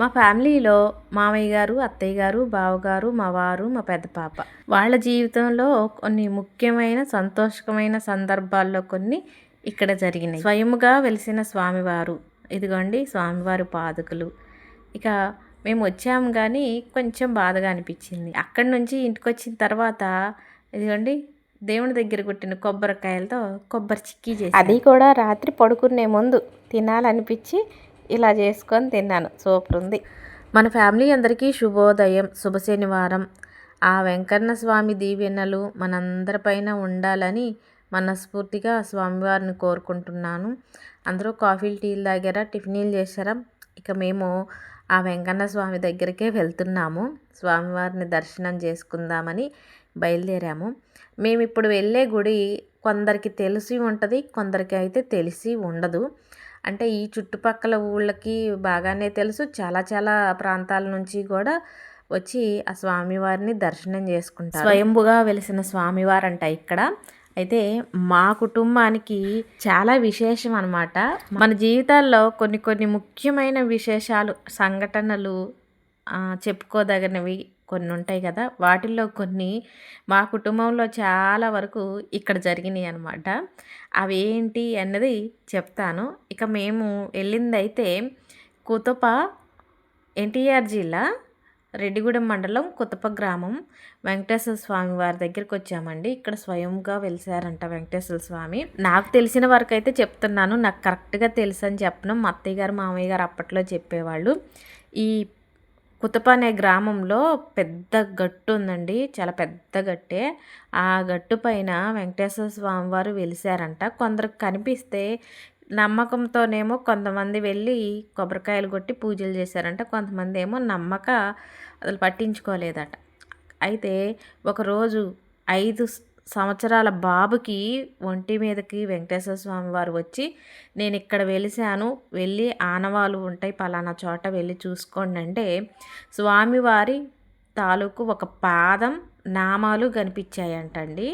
మా ఫ్యామిలీలో మామయ్య గారు అత్తయ్య గారు బావగారు మా వారు మా పెద్ద పాప. వాళ్ళ జీవితంలో కొన్ని ముఖ్యమైన సంతోషకమైన సందర్భాల్లో కొన్ని ఇక్కడ జరిగినాయి. స్వయముగా వెలిసిన స్వామివారు ఇదిగోండి స్వామివారి పాదుకులు. ఇక మేము వచ్చాము కానీ కొంచెం బాధగా అనిపించింది. అక్కడి నుంచి ఇంటికి వచ్చిన తర్వాత ఇదిగోండి దేవుని దగ్గర కొట్టిన కొబ్బరికాయలతో కొబ్బరి చిక్కీ చేసి అది కూడా రాత్రి పడుకునే ముందు తినాలనిపించి ఇలా చేసుకొని తిన్నాను. సూపర్ ఉంది మన ఫ్యామిలీ అందరికీ శుభోదయం శుభ శనివారం. ఆ వెంకన్న స్వామి దీవెనలు మనందరిపైన ఉండాలని మనస్ఫూర్తిగా స్వామివారిని కోరుకుంటున్నాను. అందరూ కాఫీలు టీలు తాగారా టిఫిన్లు చేశారా? ఇక మేము ఆ వెంకన్న స్వామి దగ్గరికే వెళ్తున్నాము. స్వామివారిని దర్శనం చేసుకుందామని బయలుదేరాము. మేము ఇప్పుడు వెళ్ళే గుడి కొందరికి తెలిసి ఉంటుంది కొందరికి అయితే తెలిసి ఉండదు. అంటే ఈ చుట్టుపక్కల ఊళ్ళకి బాగానే తెలుసు. చాలా చాలా ప్రాంతాల నుంచి కూడా వచ్చి ఆ స్వామివారిని దర్శనం చేసుకుంటారు. స్వయంభుగా వెలిసిన స్వామివారంట ఇక్కడ. అయితే మా కుటుంబానికి చాలా విశేషం అనమాట మన జీవితాల్లో కొన్ని కొన్ని ముఖ్యమైన విశేషాలు సంఘటనలు చెప్పుకోదగినవి కొన్ని ఉంటాయి కదా! వాటిల్లో కొన్ని మా కుటుంబంలో చాలా వరకు ఇక్కడ జరిగినాయి అనమాట అవి ఏంటి అన్నది చెప్తాను. ఇక మేము వెళ్ళిందైతే కుతప ఎన్టీఆర్ జిల్లా రెడ్డిగూడెం మండలం కుతప గ్రామం వెంకటేశ్వర స్వామి వారి దగ్గరికి వచ్చామండి. ఇక్కడ స్వయంగా వెలిసారంట వెంకటేశ్వర స్వామి. నాకు తెలిసిన వరకు అయితే చెప్తున్నాను. నాకు కరెక్ట్గా తెలుసు అని చెప్పను. మా అత్తయ్య గారు మామయ్య గారు అప్పట్లో చెప్పేవాళ్ళు. ఈ కుతప అనే గ్రామంలో పెద్ద గట్టు ఉందండి. చాలా పెద్ద గట్టే. ఆ గట్టు పైన వెంకటేశ్వర స్వామి వారు వెలిసారంట. కొందరికి కనిపిస్తే నమ్మకంతోనేమో కొంతమంది వెళ్ళి కొబ్బరికాయలు కొట్టి పూజలు చేశారంట. కొంతమంది ఏమో నమ్మక అసలు పట్టించుకోలేదట. అయితే ఒకరోజు ఐదు సంవత్సరాల బాబుకి ఒంటి మీదకి వెంకటేశ్వర స్వామి వారు వచ్చి నేను ఇక్కడ వెలిసాను వెళ్ళి ఆనవాలు ఉంటాయి పలానా చోట వెళ్ళి చూసుకోండి అంటే స్వామివారి తాలూకు ఒక పాదం నామాలు కనిపించాయంటండి.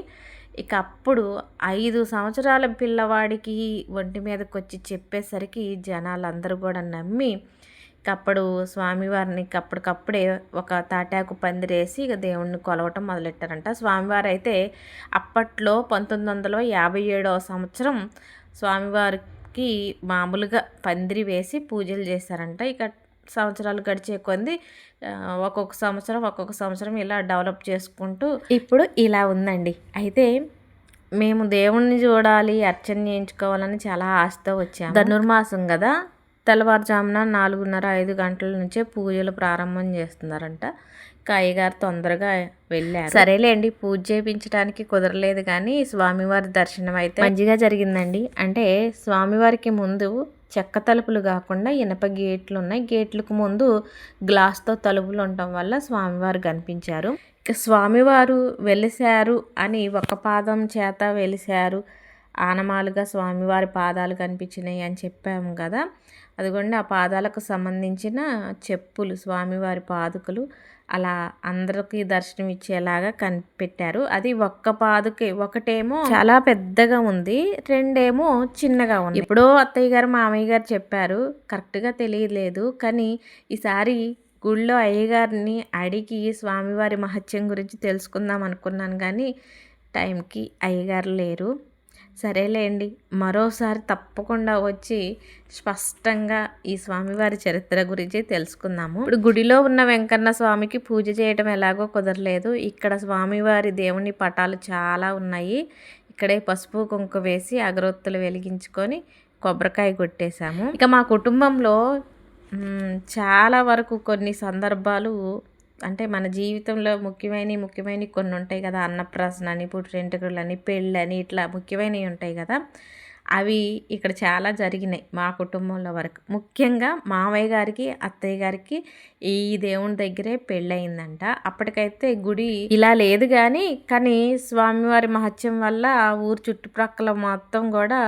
ఇక అప్పుడు ఐదు సంవత్సరాల పిల్లవాడికి ఒంటి మీదకి వచ్చి చెప్పేసరికి జనాలందరూ కూడా నమ్మి అప్పుడు స్వామివారిని అప్పటికప్పుడే ఒక తాటాకు పందిరేసి ఇక దేవుణ్ణి కొలవటం మొదలెట్టారంట. స్వామివారు అయితే అప్పట్లో పంతొమ్మిది వందల యాభై ఏడవ సంవత్సరం స్వామివారికి మామూలుగా పందిరి వేసి పూజలు చేశారంట. ఇక సంవత్సరాలు గడిచే కొంది ఒక్కొక్క సంవత్సరం ఒక్కొక్క సంవత్సరం ఇలా డెవలప్ చేసుకుంటూ ఇప్పుడు ఇలా ఉందండి. అయితే మేము దేవుణ్ణి చూడాలి అర్చన చేయించుకోవాలని చాలా ఆశతో వచ్చాము. ధనుర్మాసం కదా. తెల్లవారుజామున నాలుగున్నర ఐదు గంటల నుంచే పూజలు ప్రారంభం చేస్తున్నారంట. అయ్యగారు తొందరగా వెళ్ళారు. సరేలేండి పూజ చేయించడానికి కుదరలేదు కానీ స్వామివారి దర్శనం అయితే మంచిగా జరిగిందండి. అంటే స్వామివారికి ముందు చెక్క తలుపులు కాకుండా ఇనప గేట్లు ఉన్నాయి. గేట్లకు ముందు గ్లాస్తో తలుపులు ఉండటం వల్ల స్వామివారు కనిపించారు. స్వామివారు వెలిశారు అని ఒక పాదం చేత వెలిశారు. ఆనమాలుగా స్వామివారి పాదాలు కనిపించినాయి అని చెప్పాము కదా. అదిగోండి ఆ పాదాలకు సంబంధించిన చెప్పులు స్వామివారి పాదుకలు అలా అందరికీ దర్శనం ఇచ్చేలాగా కనిపెట్టారు. అది ఒక్క పాదుకే ఒకటేమో చాలా పెద్దగా ఉంది రెండేమో చిన్నగా ఉంది. ఎప్పుడో అత్తయ్య గారు మామయ్య గారు చెప్పారు కరెక్ట్గా తెలియలేదు కానీ ఈసారి గుళ్ళో అయ్యగారిని అడిగి స్వామివారి మహత్యం గురించి తెలుసుకుందాం అనుకున్నాను కానీ టైంకి అయ్యగారు లేరు. సరేలేండి. మరోసారి తప్పకుండా వచ్చి స్పష్టంగా ఈ స్వామివారి చరిత్ర గురించి తెలుసుకుందాము. ఇప్పుడు గుడిలో ఉన్న వెంకన్న స్వామికి పూజ చేయడం ఎలాగో కుదరలేదు. ఇక్కడ స్వామివారి దేవుని పటాలు చాలా ఉన్నాయి. ఇక్కడే పసుపు కుంకు వేసి అగరొత్తులు వెలిగించుకొని కొబ్బరికాయ కొట్టేశాము. ఇక మా కుటుంబంలో చాలా వరకు కొన్ని సందర్భాలు అంటే మన జీవితంలో ముఖ్యమైనవి ముఖ్యమైనవి కొన్ని ఉంటాయి కదా. అన్నప్రాసన అని పుట్టింటికలని పెళ్ళని ఇట్లా ముఖ్యమైనవి ఉంటాయి కదా. అవి ఇక్కడ చాలా జరిగినాయి మా కుటుంబంలో వరకు. ముఖ్యంగా మామయ్య గారికి అత్తయ్య గారికి ఈ దేవుని దగ్గరే పెళ్ళయిందంట. అప్పటికైతే గుడి ఇలా లేదు కానీ కానీ స్వామివారి మహత్యం వల్ల ఆ ఊరు చుట్టుప్రక్కల మొత్తం కూడా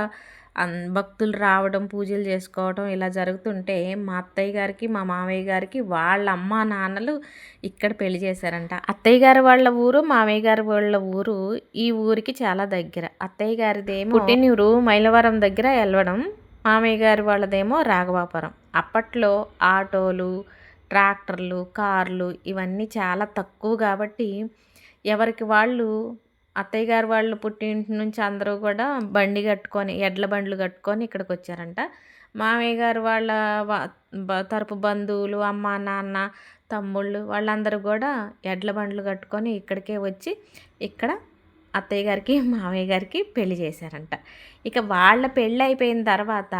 భక్తులు రావడం పూజలు చేసుకోవడం ఇలా జరుగుతుంటే మా అత్తయ్య గారికి మా మామయ్య గారికి వాళ్ళ అమ్మ నాన్నలు ఇక్కడ పెళ్ళి చేశారంట. అత్తయ్య గారి వాళ్ళ ఊరు మామయ్య గారి వాళ్ళ ఊరు ఈ ఊరికి చాలా దగ్గర. అత్తయ్య గారిదేమో పుట్టినూరు మైలవరం దగ్గర వెళ్ళడం మామయ్య గారి వాళ్ళదేమో రాఘవాపురం. అప్పట్లో ఆటోలు ట్రాక్టర్లు కార్లు ఇవన్నీ చాలా తక్కువ కాబట్టి ఎవరికి వాళ్ళు అత్తయ్య గారు వాళ్ళు పుట్టింటి నుంచి అందరూ కూడా బండి కట్టుకొని ఎడ్ల బండ్లు కట్టుకొని ఇక్కడికి వచ్చారంట. మామయ్య గారు వాళ్ళ తరపు బంధువులు అమ్మ నాన్న తమ్ముళ్ళు వాళ్ళందరూ కూడా ఎడ్ల బండ్లు కట్టుకొని ఇక్కడికే వచ్చి ఇక్కడ అత్తయ్య గారికి మామయ్య గారికి పెళ్ళి చేశారంట. ఇక వాళ్ళ పెళ్ళి అయిపోయిన తర్వాత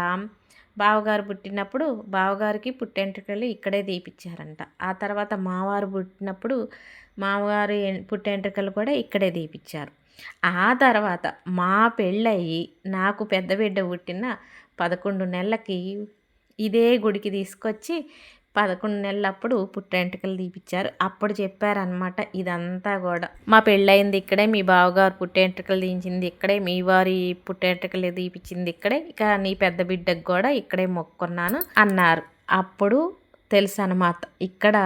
బావగారు పుట్టినప్పుడు బావగారికి పుట్టెంట్రుకలు ఇక్కడే తీపిచ్చారంట. ఆ తర్వాత మావారు పుట్టినప్పుడు మామగారి పుట్టెంట్రుకలు కూడా ఇక్కడే తీపిచ్చారు. ఆ తర్వాత మా పెళ్ళయి నాకు పెద్ద బిడ్డ పుట్టిన పదకొండు నెలలకి ఇదే గుడికి తీసుకొచ్చి పదకొండు నెలలప్పుడు పుట్టెంటుకలు తీపిచ్చారు. అప్పుడు చెప్పారనమాట ఇదంతా కూడా మా పెళ్ళయింది ఇక్కడే మీ బావగారు పుట్టెంటుకలు తీయించింది ఇక్కడే మీ వారి పుట్టెంటుకలు తీపిచ్చింది ఇక్కడే ఇక నీ పెద్ద బిడ్డకు కూడా ఇక్కడే మొక్కున్నాను అన్నారు. అప్పుడు తెలుసు అనమాట ఇక్కడ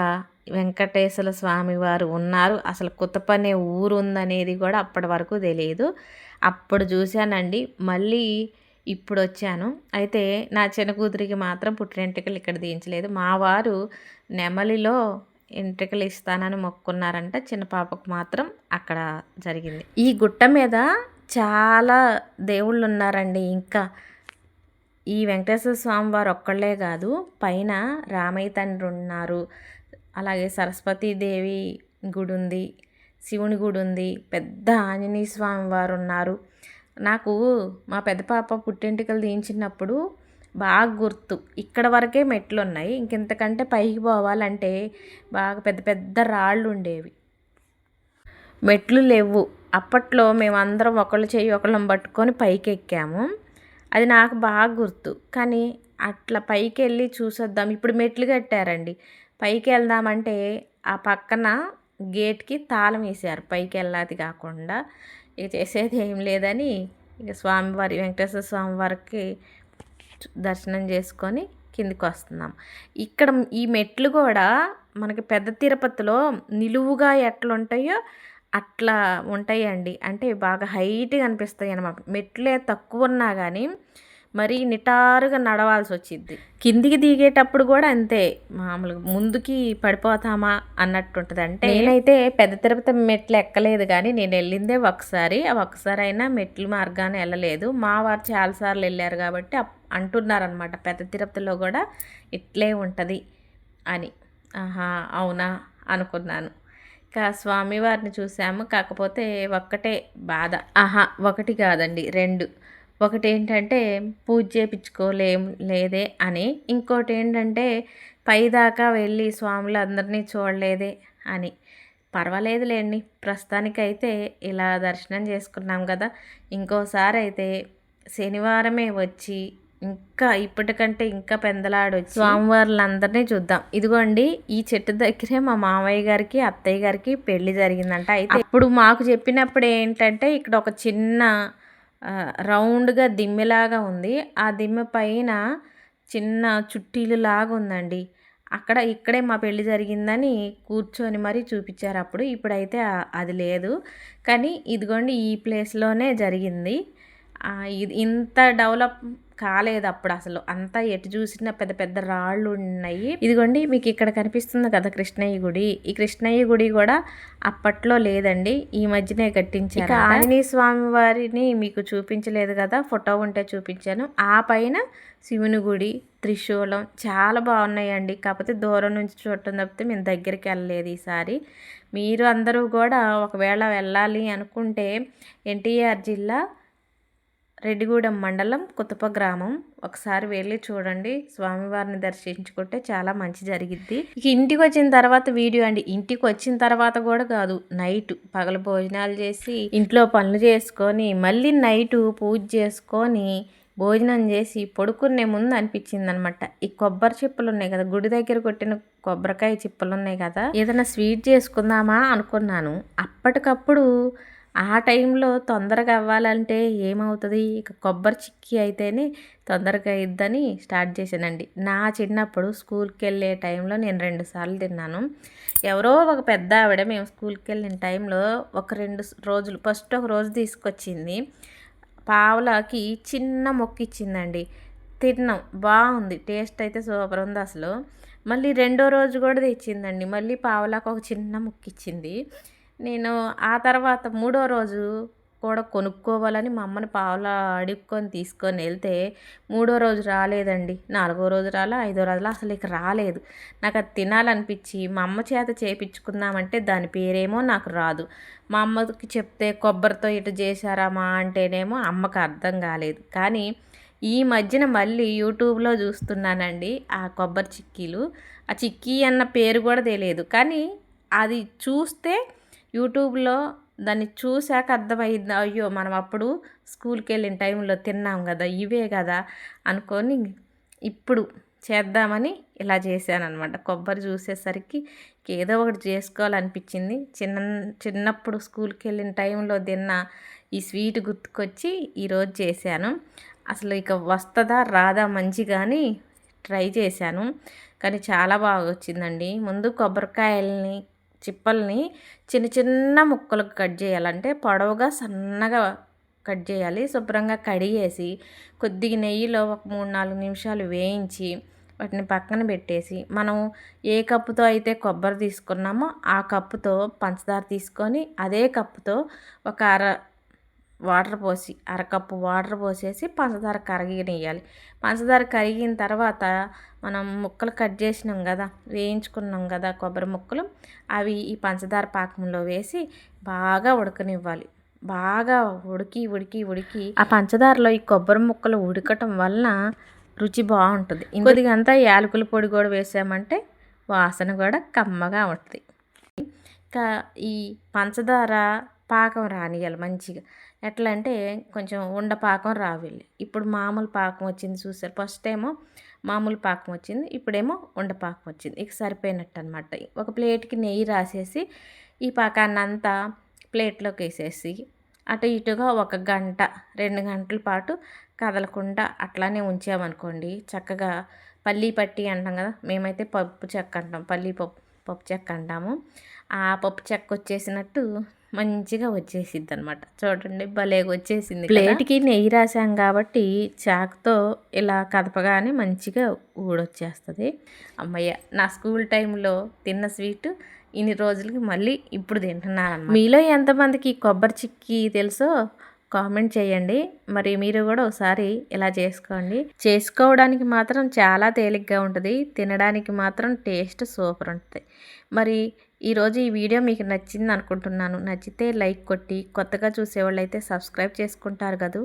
వెంకటేశ్వర స్వామి వారు ఉన్నారు. అసలు కుతపనే ఊరు ఉందనేది కూడా అప్పటి వరకు తెలియదు. అప్పుడు చూశానండి మళ్ళీ ఇప్పుడు వచ్చాను అయితే నా చిన్న కూతురికి మాత్రం పుట్టినెంటికలు ఇక్కడ దించలేదు మా వారు నెమలిలో ఎంట్రికలు ఇస్తానని మొక్కున్నారంట చిన్న పాపకు మాత్రం అక్కడ జరిగింది. ఈ గుట్ట మీద చాలా దేవుళ్ళు ఉన్నారండి ఇంకా ఈ వెంకటేశ్వర స్వామి వారు ఒక్కళ్ళే కాదు పైన రామయ్య తండ్రి ఉన్నారు. అలాగే సరస్వతీదేవి గుడి ఉంది శివుని గుడి ఉంది పెద్ద ఆంజనేయ స్వామి వారు ఉన్నారు. నాకు మా పెద్ద పాప పుట్టింటికలు తీయించినప్పుడు బాగా గుర్తు. ఇక్కడ వరకే మెట్లు ఉన్నాయి ఇంకెంతకంటే పైకి పోవాలంటే బాగా పెద్ద పెద్ద రాళ్ళు ఉండేవి. మెట్లు లేవు. అప్పట్లో మేమందరం ఒకళ్ళు చేయి ఒకళ్ళని పట్టుకొని పైకి ఎక్కాము అది నాకు బాగా గుర్తు. కానీ అట్లా పైకి వెళ్ళి చూసొద్దాం. ఇప్పుడు మెట్లు కట్టారండి. పైకి వెళ్దామంటే ఆ పక్కన గేట్కి తాళం వేసారు. పైకి వెళ్ళాది కాకుండా ఇక చేసేది ఏం లేదని ఇక స్వామివారి వెంకటేశ్వర స్వామివారికి దర్శనం చేసుకొని కిందికి వస్తున్నాం. ఇక్కడ ఈ మెట్లు కూడా మనకి పెద్ద తిరుపతిలో నిలువుగా ఎట్లుంటాయో అట్లా ఉంటాయండి. అంటే బాగా హైట్గా అనిపిస్తాయి అన్నమాట మెట్లే తక్కువ ఉన్నా కానీ మరీ నిటారుగా నడవాల్సి వచ్చింది కిందికి దిగేటప్పుడు కూడా అంతే. మామూలుగా ముందుకి పడిపోతామా అన్నట్టు ఉంటుంది అంటే నేనైతే పెద్ద తిరుపతి మెట్లు ఎక్కలేదు కానీ నేను వెళ్ళిందే ఒకసారి. ఆ ఒకసారి అయినా మెట్లు మార్గాన్ని వెళ్ళలేదు మా వారు చాలాసార్లు వెళ్ళారు కాబట్టి అంటున్నారనమాట పెద్ద తిరుపతిలో కూడా ఇట్లే ఉంటుంది అని. ఆహా అవునా అనుకున్నాను. ఇంకా స్వామివారిని చూసాము. కాకపోతే ఒక్కటే బాధ. ఆహా ఒకటి కాదండి రెండు. ఒకటి ఏంటంటే పూజ చేయించుకోలేం లేదే అని. ఇంకోటి ఏంటంటే పైదాకా వెళ్ళి స్వాములు అందరినీ చూడలేదే అని. పర్వాలేదులేండి ప్రస్తుతానికైతే ఇలా దర్శనం చేసుకున్నాం కదా. ఇంకోసారి అయితే శనివారమే వచ్చి ఇంకా ఇప్పటికంటే ఇంకా పెందలాడొచ్చి స్వామివారులందరినీ చూద్దాం. ఇదిగోండి ఈ చెట్టు దగ్గరే మా మామయ్య గారికి అత్తయ్య గారికి పెళ్ళి జరిగిందంట. అయితే ఇప్పుడు మాకు చెప్పినప్పుడు ఏంటంటే ఇక్కడ ఒక చిన్న రౌండ్గా దిమ్మెలాగా ఉంది. ఆ దిమ్మె పైన చిన్న చుట్టీలు లాగా ఉందండి. అక్కడ ఇక్కడే మా పెళ్ళి జరిగిందని కూర్చొని మరీ చూపించారు అప్పుడు. ఇప్పుడైతే అది లేదు. కానీ ఇదిగోండి ఈ ప్లేస్లోనే జరిగింది. ఇది ఇంత డెవలప్ కాలేదు అప్పుడు అసలు అంతా ఎటు చూసిన పెద్ద పెద్ద రాళ్ళు ఉన్నాయి ఇదిగోండి మీకు ఇక్కడ కనిపిస్తుంది కదా కృష్ణయ్య గుడి. ఈ కృష్ణయ్య గుడి కూడా అప్పట్లో లేదండి. ఈ మధ్యనే కట్టించారు ఆంజనేయ స్వామి వారిని మీకు చూపించలేదు కదా ఫోటో ఉంటే చూపించాను. ఆ పైన శివుని గుడి త్రిశూలం చాలా బాగున్నాయండి. కాకపోతే దూరం నుంచి చూడటం తప్పితే మేము దగ్గరికి వెళ్ళలేదు ఈసారి. మీరు అందరూ కూడా ఒకవేళ వెళ్ళాలి అనుకుంటే ఎన్టీఆర్ జిల్లా రెడ్డిగూడెం మండలం కుతుప గ్రామం. ఒకసారి వెళ్ళి చూడండి. స్వామివారిని దర్శించుకుంటే చాలా మంచి జరిగిద్ది. ఇక ఇంటికి వచ్చిన తర్వాత వీడియో అండి. ఇంటికి వచ్చిన తర్వాత కూడా కాదు నైట్ పగల భోజనాలు చేసి ఇంట్లో పనులు చేసుకొని మళ్ళీ నైటు పూజ చేసుకొని భోజనం చేసి పడుకునే ముందు అనిపించింది అనమాట ఈ కొబ్బరి చిప్పలు ఉన్నాయి కదా గుడి దగ్గర కొట్టిన కొబ్బరికాయ చిప్పలు ఉన్నాయి కదా ఏదైనా స్వీట్ చేసుకుందామా అనుకున్నాను. అప్పటికప్పుడు ఆ టైంలో తొందరగా అవ్వాలంటే ఏమవుతుంది? ఇక కొబ్బరి చిక్కీ అయితేనే తొందరగా ఇద్దని స్టార్ట్ చేశానండి. నా చిన్నప్పుడు స్కూల్కి వెళ్ళే టైంలో నేను రెండు సార్లు తిన్నాను. ఎవరో ఒక పెద్ద ఆవిడ మేము స్కూల్కి వెళ్ళిన టైంలో ఒక రెండు రోజులు ఫస్ట్ ఒక రోజు తీసుకొచ్చింది. పావులకి చిన్న మొక్క ఇచ్చిందండి. తిన్నాం. బాగుంది. టేస్ట్ అయితే సూపర్ ఉంది అసలు. మళ్ళీ రెండో రోజు కూడా తెచ్చిందండి. మళ్ళీ పావలాకు ఒక చిన్న ముక్క ఇచ్చింది. నేను ఆ తర్వాత మూడో రోజు కూడా కొనుక్కోవాలని మా అమ్మని పావులా అడుక్కొని తీసుకొని వెళ్తే మూడో రోజు రాలేదండి. నాలుగో రోజు రాలా ఐదో రోజులో అసలు ఇక రాలేదు. నాకు అది తినాలనిపించి మా అమ్మ చేత చేపించుకుందామంటే దాని పేరేమో నాకు రాదు. మా అమ్మకి చెప్తే కొబ్బరితో ఇటు చేశారామా అంటేనేమో అమ్మకు అర్థం కాలేదు. కానీ ఈ మధ్యన మళ్ళీ యూట్యూబ్లో చూస్తున్నానండి ఆ కొబ్బరి చిక్కీలు. ఆ చిక్కీ అన్న పేరు కూడా తెలియదు. కానీ అది చూస్తే యూట్యూబ్లో దాన్ని చూశాక అర్థమైంది అయ్యో! మనం అప్పుడు స్కూల్కి వెళ్ళిన టైంలో తిన్నాం కదా ఇవే కదా అనుకొని ఇప్పుడు చేద్దామని ఇలా చేశాను అనమాట కొబ్బరి చూసేసరికి ఏదో ఒకటి చేసుకోవాలనిపించింది. చిన్న చిన్నప్పుడు స్కూల్కి వెళ్ళిన టైంలో తిన్న ఈ స్వీట్ గుర్తుకొచ్చి ఈరోజు చేశాను. అసలు ఇక వస్తుందా రాదా మంచి కానీ ట్రై చేశాను. కానీ చాలా బాగా వచ్చిందండి ముందు కొబ్బరికాయల్ని చిప్పల్ని చిన్న చిన్న ముక్కలకు కట్ చేయాలంటే పొడవుగా సన్నగా కట్ చేయాలి. శుభ్రంగా కడిగేసి కొద్దిగా నెయ్యిలో ఒక మూడు నాలుగు నిమిషాలు వేయించి వాటిని పక్కన పెట్టేసి మనం ఏ కప్పుతో అయితే కొబ్బరి తీసుకున్నామో ఆ కప్పుతో పంచదార తీసుకొని అదే కప్పుతో ఒక అర వాటర్ పోసి అరకప్పు వాటర్ పోసేసి పంచదార కరిగినేయాలి పంచదార కరిగిన తర్వాత మనం ముక్కలు కట్ చేసినాం కదా వేయించుకున్నాం కదా కొబ్బరి ముక్కలు అవి ఈ పంచదార పాకంలో వేసి బాగా ఉడకనివ్వాలి. బాగా ఉడికి ఉడికి ఉడికి ఆ పంచదారలో ఈ కొబ్బరి ముక్కలు ఉడకటం వలన రుచి బాగుంటుంది. ఇంకొద్దిగా అంతా యాలకుల పొడి కూడా వేసామంటే వాసన కూడా కమ్మగా ఉంటుంది. ఇంకా ఈ పంచదార పాకం రానియాలి మంచిగా. ఎట్లా అంటే కొంచెం ఉండ పాకం రావాలి ఇప్పుడు మామూలు పాకం వచ్చింది చూసారు. ఫస్ట్ ఏమో మామూలు పాకం వచ్చింది. ఇప్పుడేమో ఉండ పాకం వచ్చింది. ఇక సరిపోయినట్టు అనమాట ఒక ప్లేట్కి నెయ్యి రాసేసి ఈ పాకాన్ని అంతా ప్లేట్లోకి వేసేసి అటు ఇటుగా ఒక గంట రెండు గంటల పాటు కదలకుండా అట్లానే ఉంచామనుకోండి చక్కగా పల్లీ పట్టి అంటాం కదా మేమైతే పప్పు చెక్క అంటాం. పల్లీ పప్పు పప్పు చెక్క అంటాము. ఆ పప్పు చెక్క వచ్చేసినట్టు మంచిగా వచ్చేసిద్ది అనమాట చూడండి భలేగా వచ్చేసింది ప్లేట్కి నెయ్యి రాసాం కాబట్టి చాకుతో ఇలా కదపగానే మంచిగా ఊడొచ్చేస్తుంది. అమ్మయ్య నా స్కూల్ టైంలో తిన్న స్వీట్ ఇన్ని రోజులకి మళ్ళీ ఇప్పుడు తింటున్నాను మీలో ఎంతమందికి కొబ్బరి చిక్కి తెలుసో కామెంట్ చేయండి. మరి మీరు కూడా ఒకసారి ఇలా చేసుకోండి. చేసుకోవడానికి మాత్రం చాలా తేలిగ్గా ఉంటుంది. తినడానికి మాత్రం టేస్ట్ సూపర్ ఉంటుంది. మరి ఈరోజు ఈ వీడియో మీకు నచ్చింది అనుకుంటున్నాను నచ్చితే లైక్ కొట్టి కొత్తగా చూసేవాళ్ళు అయితే సబ్స్క్రైబ్ చేసుకుంటారు కదా.